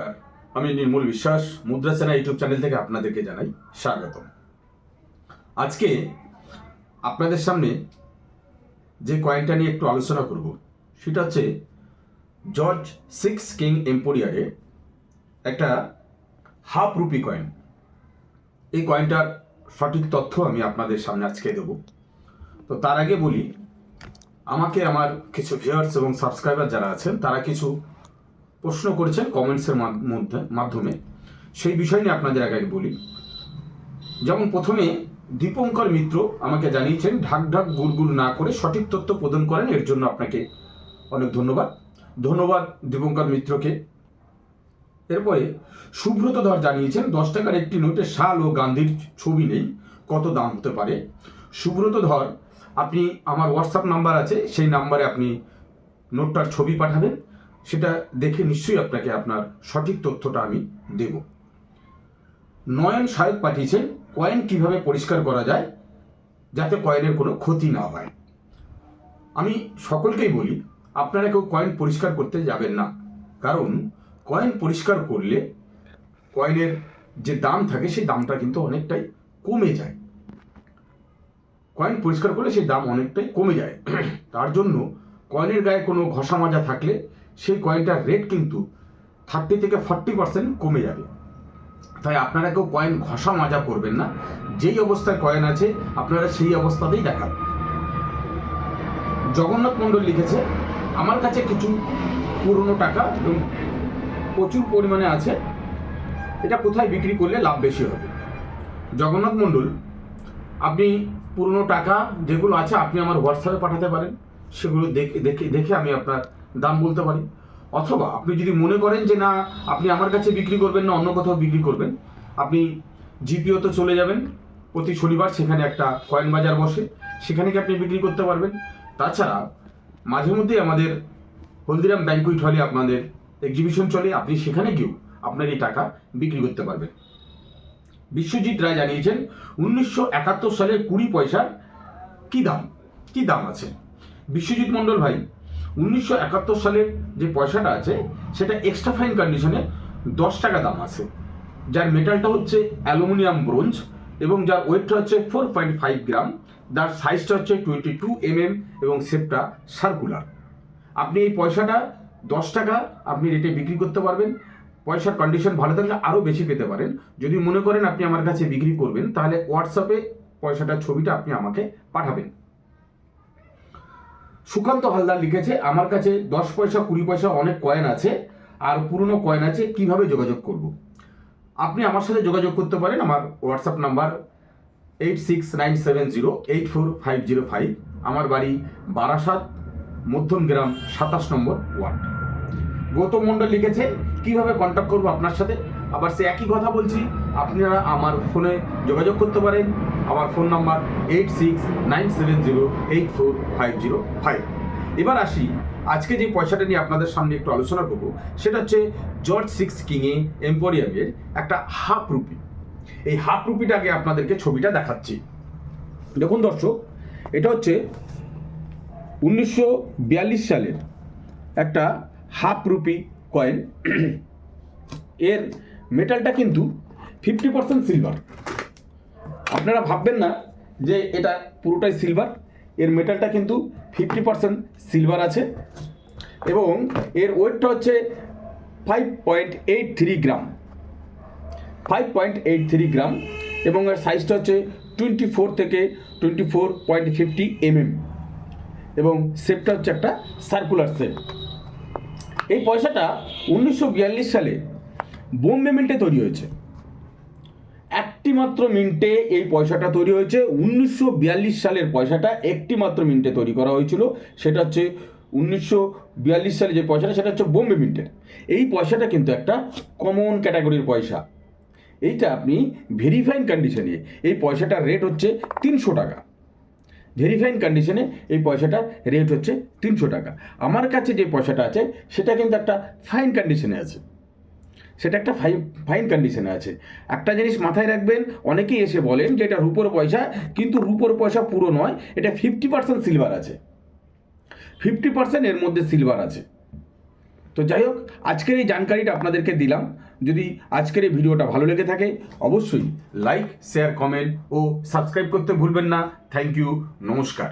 নমস্কার। আমি নির্মল বিশ্বাস, মুদ্রা সেনা ইউটিউব চ্যানেল থেকে আপনাদেরকে জানাই স্বাগতম। আজকে আপনাদের সামনে যে কয়েনটা নিয়ে একটু আলোচনা করব, সেটা হচ্ছে জর্জ সিক্স কিং এম্পোরিয়ারে একটা হাফ রুপি কয়েন। এই কয়েনটার সঠিক তথ্য আমি আপনাদের সামনে আজকে দেব। তো তার আগে বলি, আমাকে আমার কিছু ভিউয়ার্স এবং সাবস্ক্রাইবার যারা আছেন, তারা কিছু প্রশ্ন করেছেন কমেন্টসের মাধ- মধ্যে, মাধ্যমে। সেই বিষয় নিয়ে আপনাদের আগে বলি। যেমন প্রথমে দীপঙ্কর মিত্র আমাকে জানিয়েছেন, ঢাক ঢাক গুড়গুড় না করে সঠিক তথ্য প্রদান করেন, এর জন্য আপনাকে অনেক ধন্যবাদ। ধন্যবাদ দীপঙ্কর মিত্রকে। এরপরে সুব্রত ধর জানিয়েছেন, দশ টাকার একটি নোটে শাল ও গান্ধীর ছবি নেই, কত দাম হতে পারে? সুব্রত ধর, আপনি আমার হোয়াটসঅ্যাপ নাম্বার আছে, সেই নাম্বারে আপনি নোটটার ছবি পাঠাবেন। সেটা দেখে নিশ্চয়ই আপনাকে আপনার সঠিক তথ্যটা আমি দেব। নয়ন সাহেব পাঠিয়েছেন, কয়েন কীভাবে পরিষ্কার করা যায় যাতে কয়েনের কোনো ক্ষতি না হয়। আমি সকলকেই বলি, আপনারা কেউ কয়েন পরিষ্কার করতে যাবেন না। কারণ, কয়েন পরিষ্কার করলে কয়েনের যে দাম থাকে, সেই দামটা কিন্তু অনেকটাই কমে যায়। কয়েন পরিষ্কার করলে সেই দাম অনেকটাই কমে যায়। তার জন্য কয়েনের গায়ে কোনো ঘষা মাজা থাকলে সেই কয়েনটার রেট কিন্তু থার্টি থেকে ফর্টি পার্সেন্ট কমে যাবে। তাই আপনারা কেউ কয়েন ঘষা মাজা করবেন না। যেই অবস্থায় কয়েন আছে, আপনারা সেই অবস্থাতেই দেখান। জগন্নাথ মণ্ডল লিখেছে, আমার কাছে কিছু পুরনো টাকা এবং প্রচুর পরিমাণে আছে, এটা কোথায় বিক্রি করলে লাভ বেশি হবে? জগন্নাথ মণ্ডল, আপনি পুরনো টাকা যেগুলো আছে, আপনি আমার হোয়াটসঅ্যাপে পাঠাতে পারেন। সেগুলো দেখে দেখে দেখে আমি আপনার দাম বলতে পারি। অথবা আপনি যদি মনে করেন যে না, আপনি আমার কাছে বিক্রি করবেন না, অন্য কোথাও বিক্রি করবেন, আপনি জিপিওতে চলে যাবেন, প্রতি শনিবার সেখানে একটা কয়েন বাজার বসে, সেখানে কি আপনি বিক্রি করতে পারবেন? তাছাড়া মাঝে মধ্যেই আমাদের হলদিরাম ব্যাঙ্কুইট হলে আপনাদের এক্সিবিশন চলে, আপনি সেখানে গিয়েও আপনার এই টাকা বিক্রি করতে পারবেন। বিশ্বজিৎ রায় জানিয়েছেন, উনিশশো একাত্তর সালের কুড়ি পয়সার কি দাম? কি দাম আছে? বিশ্বজিৎ মণ্ডল ভাই উনিশশো একাত্তর সালের যে পয়সাটা আছে, সেটা এক্সট্রা ফাইন কন্ডিশনে দশ টাকা দাম আছে। যার মেটালটা হচ্ছে অ্যালুমিনিয়াম ব্রোঞ্জ এবং যার ওয়েটটা হচ্ছে ফোর পয়েন্ট ফাইভ গ্রাম। যার সাইজটা হচ্ছে টোয়েন্টি টু এম এবং শেপটা সার্কুলার আপনি এই পয়সাটা দশ টাকা আপনি রেটে বিক্রি করতে পারবেন। পয়সার কন্ডিশন ভালো থাকলে আরও বেশি পেতে পারেন। যদি মনে করেন আপনি আমার কাছে বিক্রি করবেন, তাহলে হোয়াটসঅ্যাপে পয়সাটার ছবিটা আপনি আমাকে পাঠাবেন। সুকান্ত হালদার লিখেছে, আমার কাছে দশ পয়সা, কুড়ি পয়সা অনেক কয়েন আছে, আর পুরনো কয়েন আছে, কীভাবে যোগাযোগ করব? আপনি আমার সাথে যোগাযোগ করতে পারেন, আমার WhatsApp number eight six nine seven zero eight four five zero five আমার বাড়ি বারাসাত মধ্যমগ্রাম সাতাশ নম্বর ওয়ার্ড। গৌতম মণ্ডল লিখেছে, কীভাবে কন্ট্যাক্ট করব আপনার সাথে? আবার সে একই কথা বলছি, আপনারা আমার ফোনে যোগাযোগ করতে পারেন আমার phone number eight six nine seven zero eight four five zero five এবার আসি, আজকে যে পয়সাটা নিয়ে আপনাদের সামনে একটু আলোচনা করব, সেটা হচ্ছে জর্জ সিক্স কিংয়ে এম্পোরিয়ামের একটা হাফ রুপি। এই হাফ রুপিটাকে আপনাদেরকে ছবিটা দেখাচ্ছি। দেখুন দর্শক, এটা হচ্ছে উনিশশো বিয়াল্লিশ সালের একটা হাফ রুপি কয়েন এর মেটালটা কিন্তু ফিফটি পার্সেন্ট সিলভার আপনারা ভাববেন না যে এটা পুরোটাই সিলভার এর মেটালটা কিন্তু ফিফটি পার্সেন্ট সিলভার আছে। এবং এর ওয়েটটা হচ্ছে five point eight three gram five point eight three gram এবং এর সাইজটা হচ্ছে টোয়েন্টি ফোর থেকে twenty four point fifty MM এবং শেপটা হচ্ছে একটা সার্কুলার শেপ এই পয়সাটা উনিশশো বিয়াল্লিশ সালে বোম্বে মিন্টে তৈরি হয়েছে। একটি মাত্র মিন্টে এই পয়সাটা তৈরি হয়েছে। উনিশশো বিয়াল্লিশ সালের পয়সাটা একটিমাত্র মিন্টে তৈরি করা হয়েছিল। সেটা হচ্ছে উনিশশো বিয়াল্লিশ সালে যে পয়সাটা, সেটা হচ্ছে বোম্বে মিন্টের এই পয়সাটা কিন্তু একটা কমন ক্যাটাগরির পয়সা। এইটা আপনি ভেরিফাইন কন্ডিশনে এই পয়সাটার রেট হচ্ছে তিনশো টাকা। ভেরিফাইন কন্ডিশনে এই পয়সাটার রেট হচ্ছে তিনশো টাকা। আমার কাছে যে পয়সাটা আছে, সেটা কিন্তু একটা ফাইন কন্ডিশনে আছে। সেটা একটা ফাইন ফাইন কন্ডিশনে আছে। একটা জিনিস মাথায় রাখবেন, অনেকেই এসে বলেন যে এটা রুপোর পয়সা, কিন্তু রুপোর পয়সা পুরো নয়, এটা ফিফটি পার্সেন্ট সিলভার আছে। ফিফটি পার্সেন্ট এর মধ্যে সিলভার আছে। তো যাই হোক, আজকের এই জানকারিটা আপনাদেরকে দিলাম। যদি আজকের এই ভিডিওটা ভালো লেগে থাকে, অবশ্যই লাইক শেয়ার কমেন্ট ও সাবস্ক্রাইব করতে ভুলবেন না। থ্যাংক ইউ নমস্কার।